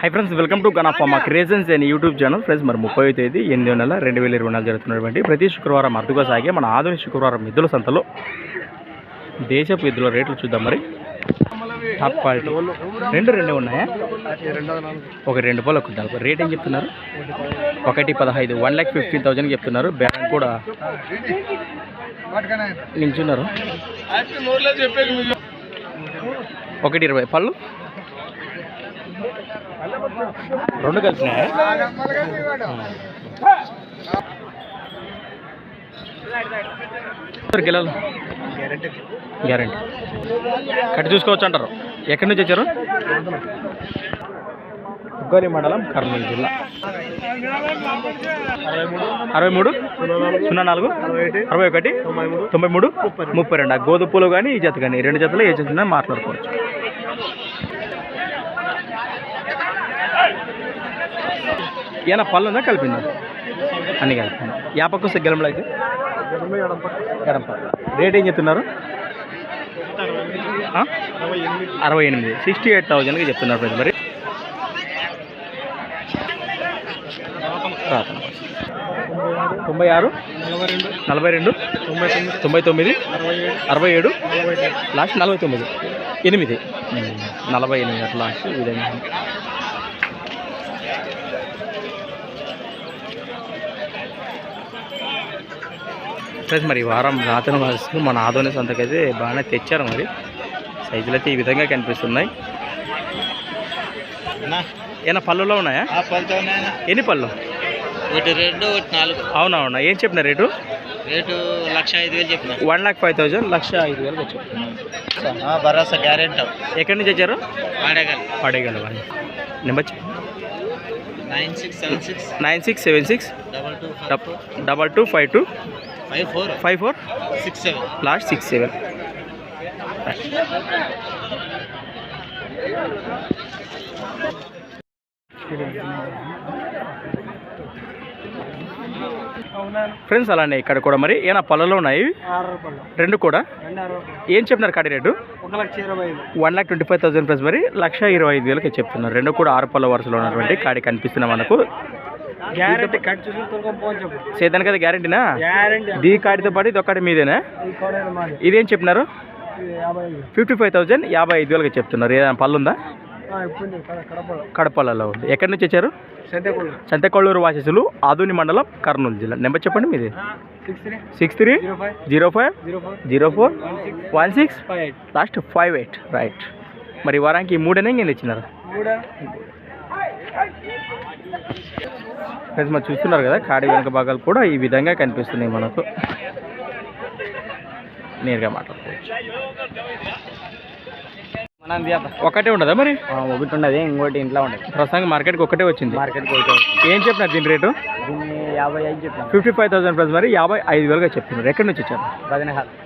High friends welcome to గనఫా మా creations and YouTube channel friends మరి ముప్పై తేదీ ఎనిమిది నెల రెండు వేల ఇరవై నాలుగు జరుగుతున్నటువంటి ప్రతి శుక్రవారం అర్థగా సాగే మన ఆధునిక శుక్రవారం మిద్దుల సంతలో దేశపు ఎద్దుల రేట్లు చూద్దాం మరి. టాప్ క్వాలిటీ రెండు రెండే ఉన్నాయా? ఒక రెండు పాలు ఒక నలభై రేట్ ఏం చెప్తున్నారు? ఒకటి పదహైదు వన్ ల్యాక్ ఫిఫ్టీన్ థౌజండ్ చెప్తున్నారు. బ్యాగ్ కూడా నించున్నారు ఒకటి ఇరవై పళ్ళు? రెండు కలిపినాయా? గెలాలి గ్యారంటీ. కట్టి చూసుకోవచ్చు అంటారు. ఎక్కడి నుంచి వచ్చారు? ఉగ్గరి మండలం కర్నూలు జిల్లా. అరవై మూడు సున్నా నాలుగు అరవై ఒకటి తొంభై మూడు ముప్పై రెండు. ఆ గోధుమ పూలు కానీ ఈ జత కానీ రెండు జతలు ఏ జత మాట్లాడుకోవచ్చు. ఏనా పళ్ళు ఉందా? కలిపిందా? అన్ని కలిపి యాపకు సిగ్గలంలో అయితే ఎడంప రేట్ ఏం చెప్తున్నారు? అరవై ఎనిమిది. సిక్స్టీ ఎయిట్ థౌజండ్కి చెప్తున్నారు ప్రజలు మరి. తొంభై ఆరు? నలభై రెండు? తొంభై తొమ్మిది? అరవై ఏడు? లాస్ట్ నలభై తొమ్మిది. ఎనిమిది. నలభై ఎనిమిది అట్లా లాస్ట్ ఈ విధంగా. ఫ్రెండ్స్ మరి వారం రాతన వాసులు మన ఆదోని సంతకైతే బాగానే తెచ్చారు మరి. సైజులు అయితే ఈ విధంగా కనిపిస్తున్నాయి. ఏమైనా పళ్ళులో ఉన్నాయా? ఎన్ని పళ్ళు? ఒకటి రెండు ఒకటి నాలుగు. అవునవునా ఏం చెప్పిన రేటు? రేటు లక్ష ఐదు వేలు చెప్పిన. వన్ లాక్ ఫైవ్ థౌజండ్ లక్ష ఐదు వేలకు వచ్చారు భరోసా గ్యారెంటీ. ఎక్కడి నుంచి వచ్చారు వాడగల్ పడేయగలరు అని నెంబర్ చెప్పు nine six seven six double two five two five four five four six seven last six seven friends అలానే ఇక్కడ కూడా మరి ఏమైనా పళ్ళలో ఉన్నాయి రెండు కూడా? ఏం చెప్తున్నారు కాడి rate? One lakh twenty five thousand plus మరి లక్ష ఇరవై ఐదు వేలకి చెప్తున్నారు. రెండు కూడా ఆరు పళ్ళ వరుసలో ఉన్నటువంటి కాడి కనిపిస్తున్నాయి మనకు. సేదానికి కదా గ్యారంటీనా? గ్యారెంటీ దీ కాడితో పాటు ఇది ఒకటి మీదేనా? ఇదేం చెప్పినారు? ఫిఫ్టీ ఫైవ్ థౌసండ్ యాభై ఐదు వేలకి చెప్తున్నారు. ఏదైనా పళ్ళు ఉందా? కడపలలో ఉంది. ఎక్కడి నుంచి వచ్చారు? సంతకొల్లూరు వాససులు ఆదోని మండలం కర్నూలు జిల్లా. నెంబర్ చెప్పండి మీది. Six three zero five zero four one six last five eight right మరి వారానికి ఈ మూడనే ఇంకేం ఫ్రెండ్స్ మరి చూస్తున్నారు కదా కాడి వెనక భాగాలు కూడా ఈ విధంగా కనిపిస్తున్నాయి మనకు. నేరుగా మాట్లాడుకోవచ్చు. ఒకటే ఉండదా మరి? ఒకటి ఉండదు ఇంకోటి ఇంట్లో ఉండదు. ప్రస్తుతానికి మార్కెట్కి ఒకటే వచ్చింది. మార్కెట్కి ఒకటి ఏం చెప్పినారు దీని రేటు? దీన్ని యాభై ఐదు చెప్పాను. ఫిఫ్టీ ఫైవ్ థౌసండ్ ప్లస్ మరి యాభై ఐదు వేలుగా చెప్తున్నారు ఎక్కడి నుంచి వచ్చారు?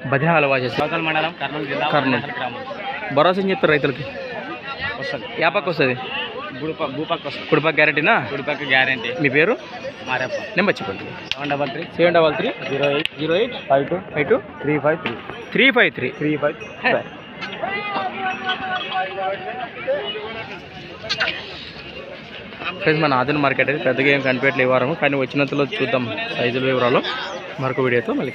బదనహాల్. లోకల్ మండలం కర్నూలు జిల్లా కర్నూలు. బదనహాల్ గ్రామం. భరోసా ఏం చెప్తారు రైతులకి? వస్తుంది. యాపక్ వస్తుంది? గుడిప భూపక్క వస్తుంది. కుడిపక్క గ్యారెంటీనా? గుడిపక్క గ్యారెంటీ. మీ పేరు? మారేప్ప. నెంబర్ చెప్పండి. Seven double three. Seven double three. Zero eight. Zero eight. Five two. Five two. Three five three. Three five three. Three five. Friends మన ఆదిన మార్కెట్ అయితే పెద్దగా ఏం కనిపెట్టలే వారం. కానీ వచ్చినంతలో చూద్దాం సైజుల వివరాలు. మరొక వీడియోతో మళ్ళీ